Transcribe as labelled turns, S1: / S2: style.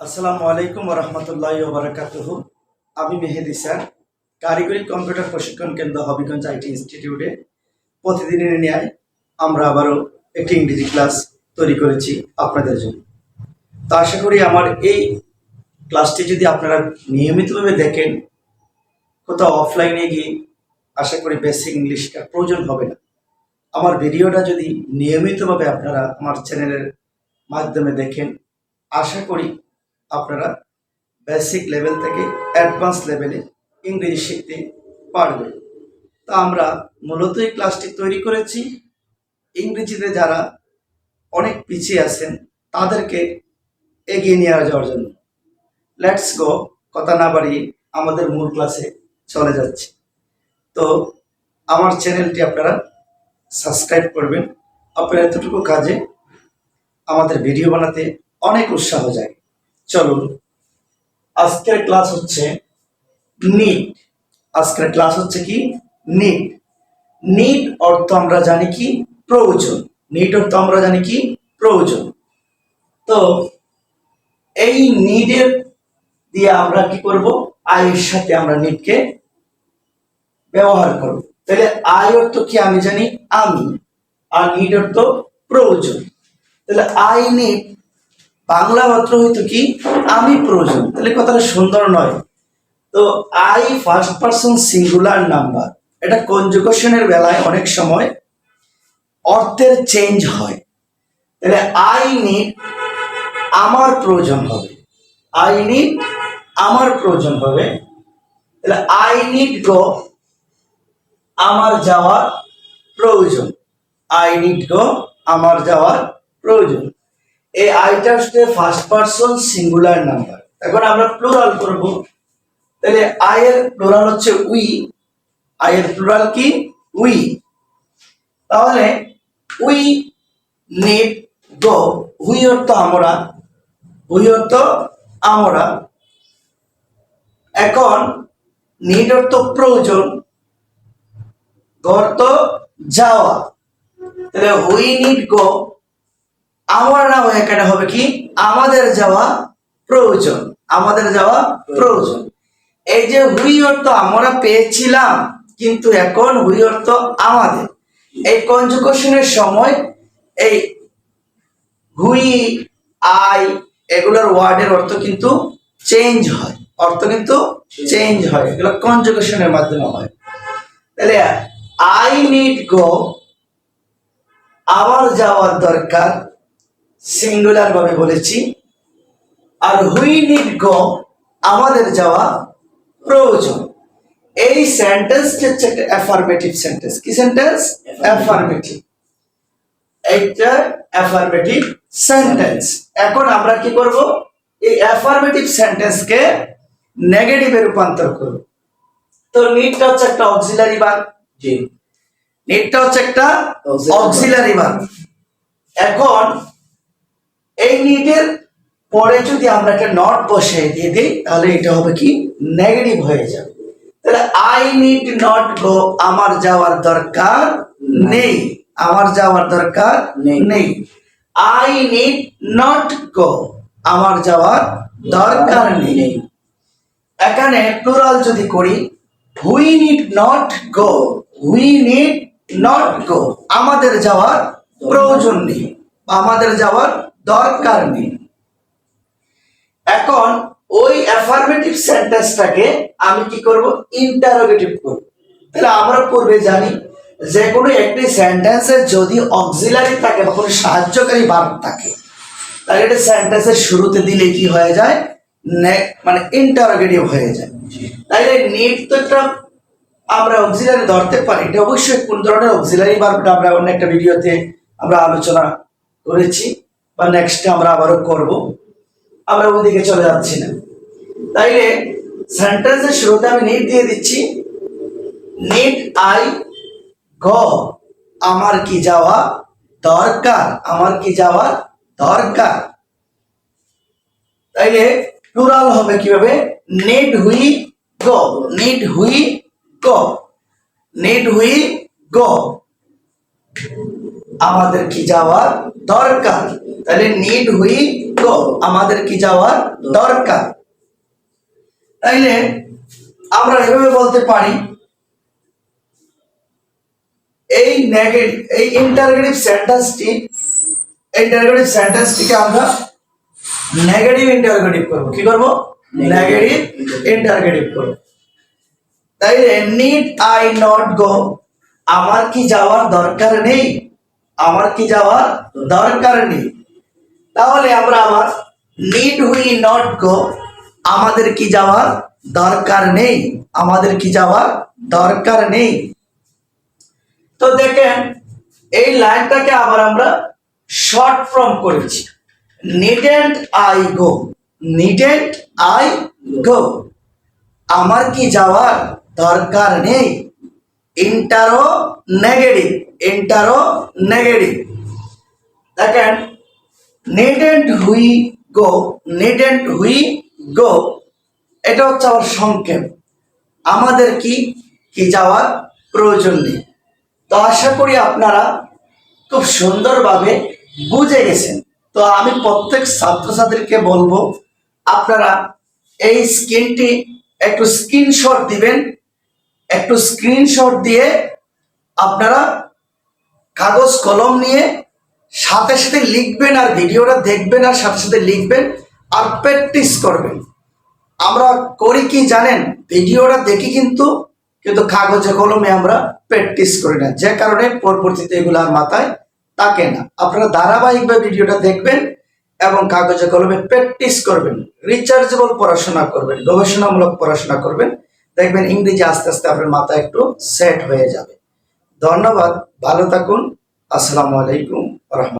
S1: আসসালামু আলাইকুম রহমতুল্লাহ বারাকাতুহ। আমি মেহেদি স্যার, কারিগরি কম্পিউটার প্রশিক্ষণ কেন্দ্র হবিগঞ্জ আইটি ইনস্টিটিউটে। প্রতিদিনের ন্যায় আমরা আবারও একটি ইংরেজি ক্লাস তৈরি করেছি আপনাদের জন্য। তো আশা করি আমার এই ক্লাসটি যদি আপনারা নিয়মিতভাবে দেখেন, কোথাও অফলাইনে গিয়ে আশা করি বেসিক ইংলিশটা প্রয়োজন হবে না। আমার ভিডিওটা যদি নিয়মিতভাবে আপনারা আমার চ্যানেলের মাধ্যমে দেখেন, আশা করি আপনারা বেসিক লেভেল থেকে অ্যাডভান্স লেভেলে ইংরেজি শিখতে পারবেন। তা আমরা মূলত এই ক্লাসটি তৈরি করেছি। ইংরেজিতে যারা অনেক পিছিয়ে আছেন, তাদেরকে এগিয়ে নিয়ে যাওয়ার জন্য। লেটস গো কথা না বাড়িয়ে আমাদের মূল ক্লাসে চলে যাচ্ছে। তো আমার চ্যানেলটি আপনারা সাবস্ক্রাইব করবেন। আপনার এতটুকু কাজে আমাদের ভিডিও বানাতে অনেক উৎসাহ যায় চলুন, আজকের ক্লাস হচ্ছে নিট আজকের ক্লাস হচ্ছে কি? নিট নিট অর্থ আমরা জানি কি? প্রয়োজন। নিট অর্থ আমরা জানি কি? প্রয়োজন। তো এই নিডের দিয়ে আমরা কি করব? আয়ের সাথে আমরা নিটকে ব্যবহার করব। তাহলে আয় অর্থ কি আমি জানি? আমি। আর নিড অর্থ প্রয়োজন। তাহলে আই নিড বাংলা মাত্র হইতো কি? আমি প্রয়োজন। তাহলে কথাটা সুন্দর নয়। তো I first person singular number এটা কনজুকেশনের বেলায়? অনেক সময়। অর্থের চেঞ্জ হয়। তাহলে আই নিড আমার প্রয়োজন হবে। আই নিড আমার প্রয়োজন হবে। তাহলে আই নিড গো আমার যাওয়ার প্রয়োজন। আই নিড গো আমার যাওয়ার প্রয়োজন। এই আইটা হচ্ছে ফার্স্ট পার্সন সিঙ্গুলার নাম্বার এখন আমরা প্লুরাল করব। তাহলে আই এর প্লুরাল হচ্ছে উই আই এর প্লুরাল কি? উই তাহলে উই নিড গো হুই অর্থ আমরা হুই অর্থ আমরা। এখন নিড অর্থ প্রয়োজন গর্ত যাওয়া। তাহলে হুই নিড গো আমার নাম এখানে হবে কি? আমাদের যাওয়া প্রয়োজন। আমাদের যাওয়া প্রয়োজন। এই যে হুই অর্থ আমরা পেয়েছিলাম, কিন্তু এখন হুই অর্থ আমাদের। এই কনজুকেশনের সময় এই হুই, আই, এগুলোর ওয়ার্ডের অর্থ কিন্তু চেঞ্জ হয়। অর্থ কিন্তু চেঞ্জ হয়। এগুলো কনজুকেশনের মাধ্যমে হয়। তাহলে আই নিড গো আমার যাওয়ার দরকার সিঙ্গুলার ভাবে বলেছি আর হুই নিড গো আমাদের যাওয়া প্রয়োজন। এই সেন্টেন্সটি হচ্ছে একটা অ্যাফার্মেটিভ সেন্টেন্স কি সেন্টেন্স অ্যাফার্মেটিভ এইটা অ্যাফার্মেটিভ সেন্টেন্স এখন আমরা কি করব? এই অ্যাফার্মেটিভ সেন্টেন্সকে নেগেটিভে রূপান্তর করব। তো নিডটা হচ্ছে একটা অক্সিলারি ভার্ব
S2: জি।
S1: নিডটা হচ্ছে একটা. অক্সিলারি ভার্ব এখন এই নিটের পরে যদি আমরা একটা নট বসিয়ে দিয়ে দিই তাহলে এটা হবে কি? নেগেটিভ হয়ে যাবে। তাহলে আই নিড নট গো আমার যাওয়ার দরকার নেই। আমার যাওয়ার দরকার
S2: নেই।
S1: নেই। আই নিড নট গো আমার যাওয়ার দরকার নেই। এখানে প্লুরাল যদি করি we need not go we need not go আমাদের যাওয়ার প্রয়োজন নেই। আমাদের যাওয়ার দরকার নেই। এখন ওই অ্যাফার্মেটিভ সেন্টেন্সটাকে আমি কি করব? ইন্টারোগেটিভ করব। তাহলে আমরা পূর্বে জানি যে কোনো একটি সেন্টেন্সের যদি অক্সিলারি থাকে বা কোনো সাহায্যকারী ভার্ব থাকে, তাহলে এটা সেন্টেন্সের শুরুতে দিলে কি হয়ে যায়? মানে ইন্টারোগেটিভ হয়ে যায়। তাইলে নিট তো একটা আমরা অক্সিলারি ধরতে পারি। এটা অবশ্যই কোন ধরনের অক্সিলারি ভার্বটা আমরা অন্য একটা ভিডিওতে আমরা আলোচনা করেছি। বা নেক্সটে আমরা আবারও করব। আমরা ওইদিকে চলে যাচ্ছি না। তাইলে সেন্টেন্সের শুরুতে আমি নিট দিয়ে দিচ্ছি। নিট আই গ, আমার কি যাওয়া দরকার? আমার কি যাওয়া দরকার? তাইলে প্লুরাল হবে কীভাবে? নেড হুই গ নেড হুই গ নেড হুই গো। আমাদের কি যাওয়ার দরকার? তাহলে নিড হুই গো আমাদের কি যাওয়ার দরকার? তাইলে আমরা এভাবে বলতে পারি এই নেগেটিভ এই ইন্টারগেটিভ সেন্টেন্সটি ইন্টারগেটিভ সেন্টেন্সটিকে আমরা নেগেটিভ ইন্টারগেটিভ করব। কি করব? নেগেটিভ ইন্টারগেটিভ করব। তাইলে নিড আই নট গো আমার কি যাওয়ার দরকার নেই? আমার কি যাওয়ার দরকার নেই? তাহলে আমরা আবার নিড হুই নট গো আমাদের কি যাওয়ার দরকার নেই? আমাদের কি যাওয়ার দরকার নেই? তো দেখেন, এই লাইনটাকে আবার আমরা শর্ট ফর্ম করেছি। নিডেন্ট আই গো নিডেন্ট আই গো আমার কি যাওয়ার দরকার নেই? ইন্টারো নেগেটিভ ইন্টারো নেগেটিভ দেখেন নেডেন্ট হুই গো নেডেন্ট হুই গো এটা হচ্ছে আমার সংক্ষেপ। আমাদের কি কি যাওয়ার প্রয়োজন নেই। তো আশা করি আপনারা খুব সুন্দরভাবে বুঝে গেছেন। তো আমি প্রত্যেক ছাত্রছাত্রীকে বলব, আপনারা এই স্ক্রিনটি একটু স্ক্রিনশট দিবেন একটু স্ক্রিনশট দিয়ে আপনারা কাগজ কলম নিয়ে সাথে সাথে লিখবেন আর ভিডিওটা দেখবেন আর সাথে সাথে লিখবেন আর প্র্যাকটিস করবেন। আমরা করি কি জানেন? ভিডিওটা দেখি কিন্তু কিন্তু কাগজে কলমে আমরা প্র্যাকটিস করি না। যে কারণে পরবর্তীতে এগুলো আর মাথায় থাকে না। আপনারা ধারাবাহিকভাবে ভিডিওটা দেখবেন এবং কাগজে কলমে প্র্যাকটিস করবেন। রিচার্জেবল পড়াশোনা করবেন, গবেষণামূলক পড়াশোনা করবেন। দেখবেন ইংরেজি আস্তে আস্তে আপনার মাথা একটু সেট হয়ে যাবে। ধন্যবাদ, ভালো থাকুন, আসসালামু আলাইকুম রহমতুল্লাহ।